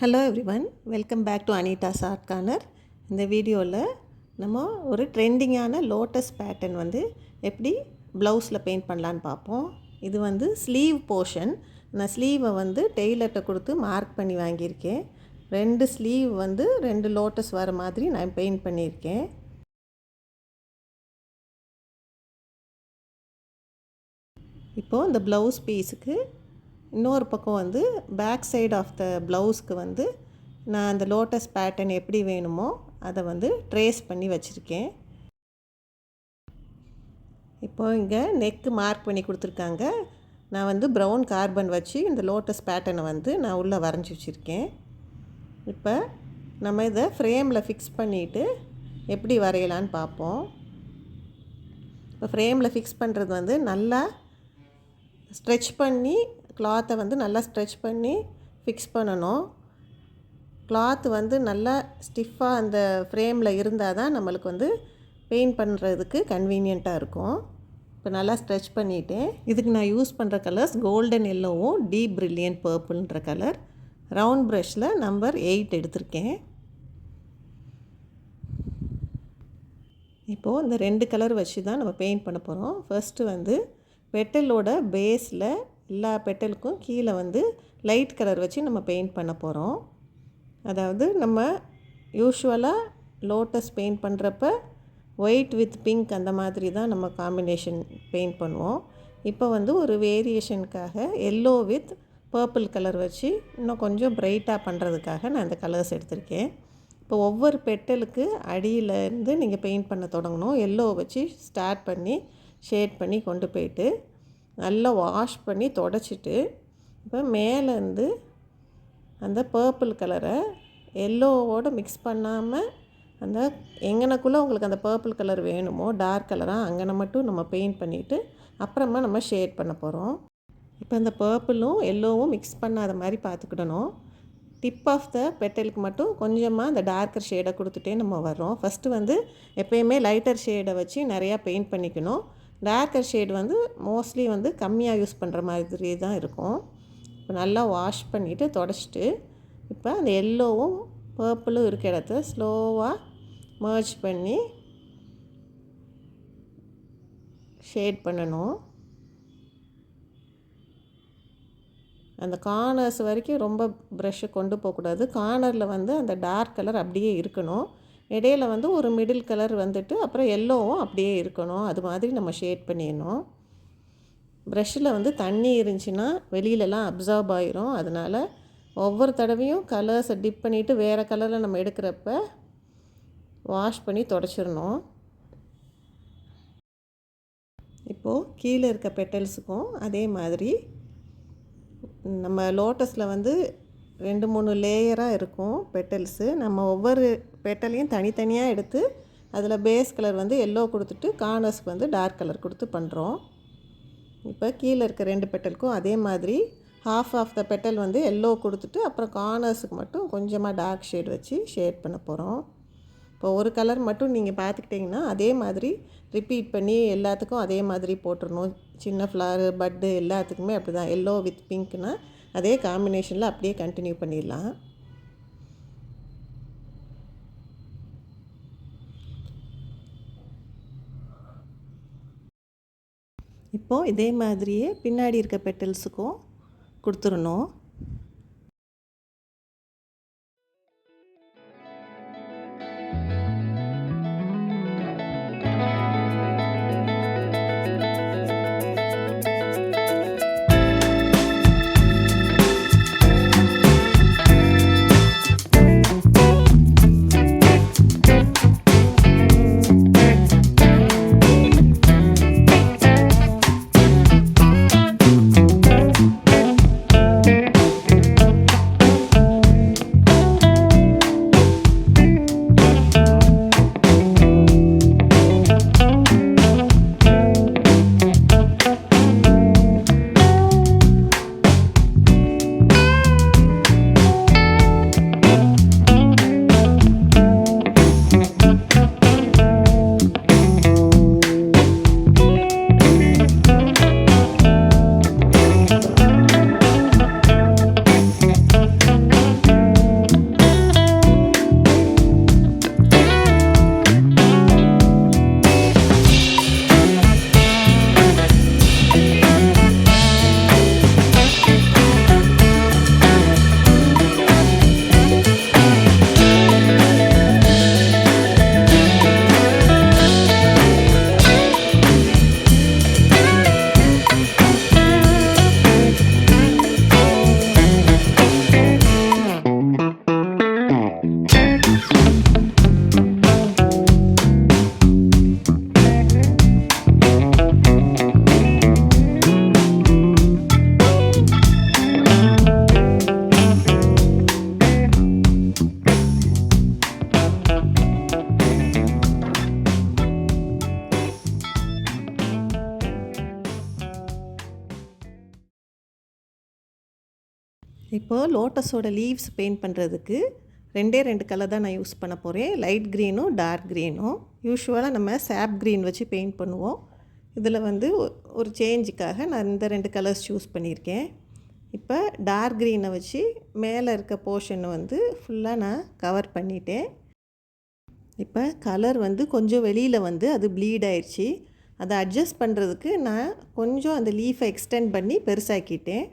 Hello everyone welcome back to Anitha's art corner இந்த வீடியோவில் நம்ம ஒரு ட்ரெண்டிங்கான லோட்டஸ் பேட்டர்ன் வந்து எப்படி ப்ளவுஸில் பெயிண்ட் பண்ணலான்னு பார்ப்போம். இது வந்து ஸ்லீவ் போர்ஷன் நான் ஸ்லீவை வந்து டெய்லர்கிட்ட கொடுத்து மார்க் பண்ணி வாங்கியிருக்கேன். ரெண்டு ஸ்லீவ் வந்து ரெண்டு லோட்டஸ் வர மாதிரி நான் பெயிண்ட் பண்ணியிருக்கேன். இப்போது இந்த ப்ளவுஸ் பீஸுக்கு இன்னொரு பக்கம் வந்து பேக் சைடு ஆஃப் த ப்ளவுஸ்க்கு வந்து நான் அந்த லோட்டஸ் பேட்டர்ன் எப்படி வேணுமோ அதை வந்து ட்ரேஸ் பண்ணி வச்சுருக்கேன். இப்போ இங்கே நெக்கு மார்க் பண்ணி கொடுத்துருக்காங்க. நான் வந்து ப்ரௌன் கார்பன் வச்சு இந்த லோட்டஸ் பேட்டர்னை வந்து நான் உள்ளே வரைஞ்சி வச்சுருக்கேன். இப்போ நம்ம இதை ஃப்ரேமில் ஃபிக்ஸ் பண்ணிவிட்டு எப்படி வரையலான்னு பார்ப்போம். இப்போ ஃப்ரேமில் ஃபிக்ஸ் பண்ணுறது வந்து நல்லா ஸ்ட்ரெச் பண்ணி கிளாத்தை வந்து நல்லா ஸ்ட்ரெச் பண்ணி ஃபிக்ஸ் பண்ணணும். கிளாத் வந்து நல்லா ஸ்டிஃபாக அந்த ஃப்ரேமில் இருந்தால் தான் நம்மளுக்கு வந்து பெயிண்ட் பண்ணுறதுக்கு கன்வீனியண்ட்டாக இருக்கும். இப்போ நல்லா ஸ்ட்ரெச் பண்ணிவிட்டேன் இதுக்கு நான் யூஸ் பண்ணுற கலர்ஸ் கோல்டன் எல்லோவும் டீப் ப்ரில்லியன்ட் பர்பிள்ன்ற கலர் ரவுண்ட் ப்ரஷில் நம்பர் எயிட் எடுத்திருக்கேன். இப்போது இந்த ரெண்டு கலர் வச்சு தான் நம்ம பெயிண்ட் பண்ண போகிறோம் ஃபர்ஸ்ட்டு வந்து பெட்டலோட பேஸில் எல்லா பெட்டலுக்கும் கீழே வந்து லைட் கலர் வச்சு நம்ம பெயிண்ட் பண்ண போகிறோம். அதாவது நம்ம யூஸ்வலாக லோட்டஸ் பெயிண்ட் பண்ணுறப்ப ஒயிட் வித் பிங்க் அந்த மாதிரி தான் நம்ம காம்பினேஷன் பெயிண்ட் பண்ணுவோம். இப்போ வந்து ஒரு வேரியேஷனுக்காக எல்லோ வித் பர்பிள் கலர் வச்சு இன்னும் கொஞ்சம் பிரைட்டாக பண்ணுறதுக்காக நான் இந்த கலர்ஸ் எடுத்திருக்கேன். இப்போ ஒவ்வொரு பெட்டலுக்கு அடியிலேருந்து நீங்கள் பெயிண்ட் பண்ண தொடங்கணும். எல்லோ வச்சு ஸ்டார்ட் பண்ணி ஷேட் பண்ணி கொண்டு போயிட்டு நல்லா வாஷ் பண்ணி தொடச்சிட்டு இப்போ மேலேருந்து அந்த பர்பிள் கலரை எல்லோவோடு மிக்ஸ் பண்ணாமல் அந்த எங்கனக்குள்ளே உங்களுக்கு அந்த பர்பிள் கலர் வேணுமோ டார்க் கலராக அங்கனை மட்டும் நம்ம பெயிண்ட் பண்ணிவிட்டு அப்புறமா நம்ம ஷேட் பண்ண போகிறோம் இப்போ இந்த பர்பிளும் எல்லோவும் மிக்ஸ் பண்ணாத மாதிரி பார்த்துக்கிடணும் டிப் ஆஃப் த பெட்டலுக்கு மட்டும் கொஞ்சமாக அந்த டார்க்கர் ஷேடை கொடுத்துட்டே நம்ம வரோம் ஃபஸ்ட்டு வந்து எப்போயுமே லைட்டர் ஷேடை வச்சு நிறையா பெயிண்ட் பண்ணிக்கணும். டார்க்கர் ஷேட் வந்து மோஸ்ட்லி வந்து கம்மியாக யூஸ் பண்ணுற மாதிரி தான் இருக்கும். இப்போ நல்லா வாஷ் பண்ணிவிட்டு தொடச்சிட்டு இப்போ அந்த எல்லோவும் பர்பிளும் இருக்க இடத்த ஸ்லோவாக மர்ஜ் பண்ணி ஷேட் பண்ணணும். அந்த கார்னர்ஸ் வரைக்கும் ரொம்ப ப்ரெஷ்ஷை கொண்டு போகக்கூடாது. கார்னரில் வந்து அந்த டார்க் கலர் அப்படியே இருக்கணும். இடையில வந்து ஒரு மிடில் கலர் வந்துட்டு அப்புறம் எல்லோவும் அப்படியே இருக்கணும். அது மாதிரி நம்ம ஷேட் பண்ணிடணும். ப்ரஷ்ஷில் வந்து தண்ணி இருந்துச்சுன்னா வெளியிலலாம் அப்சார்ப் ஆயிரும். அதனால் ஒவ்வொரு தடவையும் கலர்ஸை டிப் பண்ணிவிட்டு வேறு கலரில் நம்ம எடுக்கிறப்ப வாஷ் பண்ணி தொடச்சிடணும். இப்போது கீழே இருக்க பெட்டல்ஸுக்கும் அதே மாதிரி நம்ம லோட்டஸில் வந்து ரெண்டு மூணு லேயராக இருக்கும் பெட்டல்ஸு நம்ம ஒவ்வொரு பெட்டலையும் தனித்தனியாக எடுத்து அதில் பேஸ் கலர் வந்து எல்லோ கொடுத்துட்டு கார்னர்ஸ்க்கு வந்து டார்க் கலர் கொடுத்து பண்ணுறோம் இப்போ கீழே இருக்க ரெண்டு பெட்டலுக்கும் அதே மாதிரி ஹாஃப் ஆஃப் த பெட்டல் வந்து எல்லோ கொடுத்துட்டு அப்புறம் கார்னர்ஸுக்கு மட்டும் கொஞ்சமாக டார்க் ஷேட் வச்சு ஷேட் பண்ண போகிறோம் இப்போ ஒரு கலர் மட்டும் நீங்கள் பார்த்துக்கிட்டிங்கன்னா அதே மாதிரி ரிப்பீட் பண்ணி எல்லாத்துக்கும் அதே மாதிரி போட்டுடணும் சின்ன ஃப்ளவர் பட்டு எல்லாத்துக்குமே அப்படி தான் எல்லோ வித் பிங்க்னா அதே காம்பினேஷனில் அப்படியே கண்டினியூ பண்ணிடலாம். இப்போது இதே மாதிரியே பின்னாடி இருக்க பெட்டல்ஸுக்கும் கொடுத்துடணும். இப்போது லோட்டஸோட லீவ்ஸ் பெயிண்ட் பண்ணுறதுக்கு ரெண்டே ரெண்டு கலர் தான் நான் யூஸ் பண்ண போகிறேன். லைட் க்ரீனும் டார்க் க்ரீனும் யூஸ்வலாக நம்ம சாப் க்ரீன் வச்சு பெயிண்ட் பண்ணுவோம். இதில் வந்து ஒரு சேஞ்சுக்காக நான் இந்த ரெண்டு கலர்ஸ் சூஸ் பண்ணியிருக்கேன். இப்போ டார்க் க்ரீனை வச்சு மேலே இருக்க போர்ஷனை வந்து ஃபுல்லாக நான் கவர் பண்ணிட்டேன். இப்போ கலர் வந்து கொஞ்சம் வெளியில் வந்து அது ப்ளீட் ஆயிடுச்சு. அதை அட்ஜஸ்ட் பண்ணுறதுக்கு நான் கொஞ்சம் அந்த லீஃபை எக்ஸ்டெண்ட் பண்ணி பெருசாக்கிட்டேன்.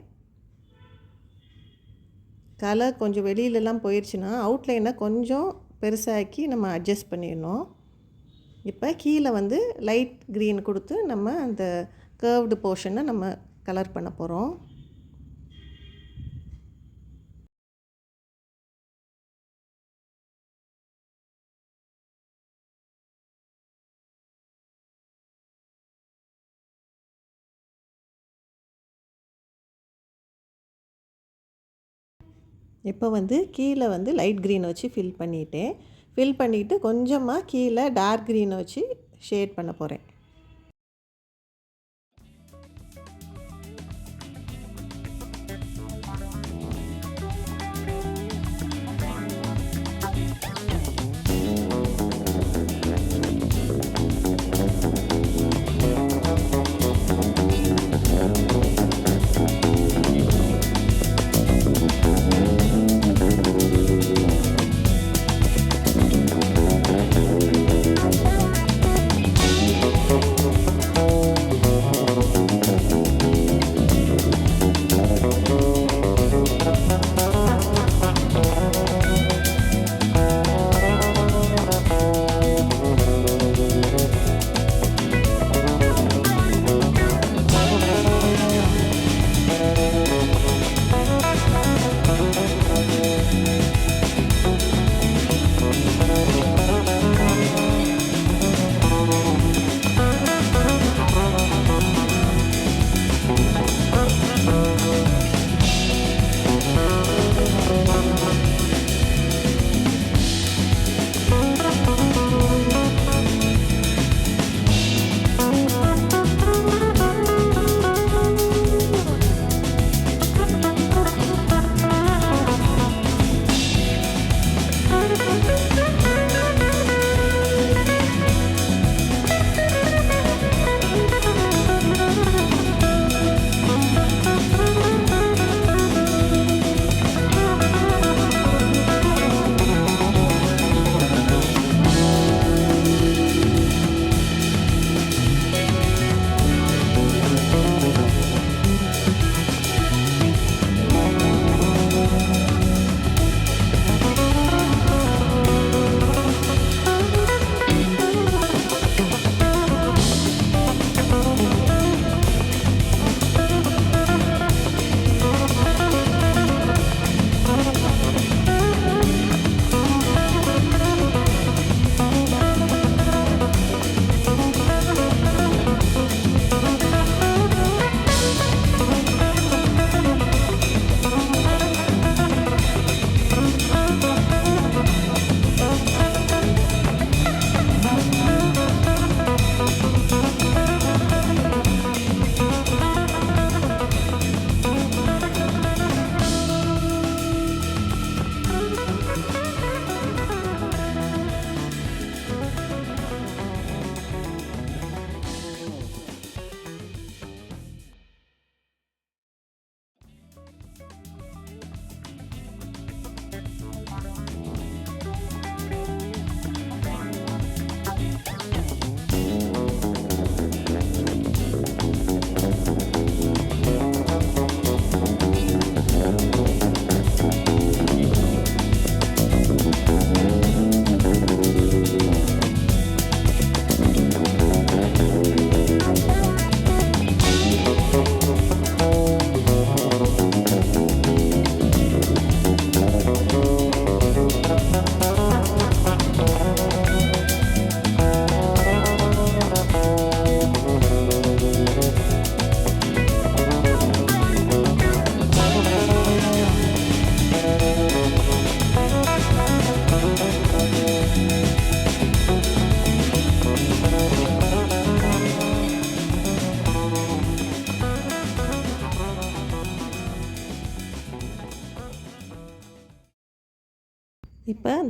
கலர் கொஞ்சம் வெளியிலலாம் போயிடுச்சுன்னா அவுட்லைனை கொஞ்சம் பெருசாக்கி நம்ம அட்ஜஸ்ட் பண்ணிடணும். இப்போ கீழே வந்து லைட் க்ரீன் கொடுத்து நம்ம அந்த கேர்வ்டு போர்ஷனை நம்ம கலர் பண்ண போகிறோம் இப்போ வந்து கீழே வந்து லைட் க்ரீனை வச்சு ஃபில் பண்ணிட்டேன். ஃபில் பண்ணிவிட்டு கொஞ்சமாக கீழே டார்க் க்ரீனை வச்சு ஷேட் பண்ண போகிறேன்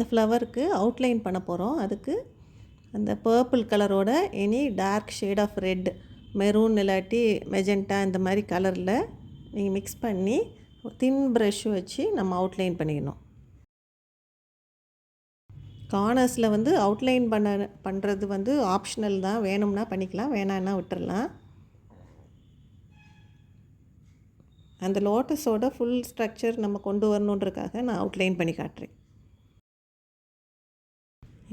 ஃப்ளவருக்கு அவுட்லைன் பண்ண போகிறோம். அதுக்கு அந்த purple கலரோட any dark shade of red maroon இல்லாட்டி மெஜெண்டா இந்த மாதிரி கலரில் நீங்கள் மிக்ஸ் பண்ணி தின் ப்ரஷ் வச்சு நம்ம அவுட்லைன் பண்ணிக்கணும் கார்னர்ஸில் வந்து அவுட்லைன் பண்ண பண்ணுறது வந்து ஆப்ஷனல் தான். வேணும்னா பண்ணிக்கலாம் வேணான்னா விட்டுறலாம். அந்த லோட்டஸோட ஃபுல் ஸ்ட்ரக்சர் நம்ம கொண்டு வரணுன்றக்காக நான் அவுட்லைன் பண்ணி காட்டுறேன்.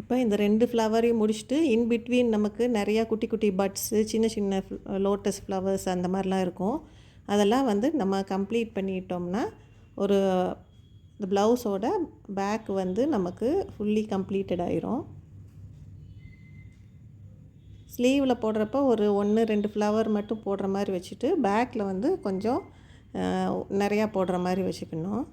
இப்போ இந்த ரெண்டு ஃப்ளவரையும் முடிச்சுட்டு இன் பிட்வீன் நமக்கு நிறையா குட்டி குட்டி பட்ஸு சின்ன சின்ன லோட்டஸ் ஃப்ளவர்ஸ் அந்த மாதிரிலாம் இருக்கும். அதெல்லாம் வந்து நம்ம கம்ப்ளீட் பண்ணிட்டோம்னா ஒரு இந்த ப்ளவுஸோட பேக் வந்து நமக்கு ஃபுல்லி கம்ப்ளீட்டட் ஆயிரும். ஸ்லீவில் போடுறப்ப ஒரு ஒன்று ரெண்டு ஃப்ளவர் மட்டும் போடுற மாதிரி வச்சுட்டு பேக்கில் வந்து கொஞ்சம் நிறையா போடுற மாதிரி வச்சுக்கணும்.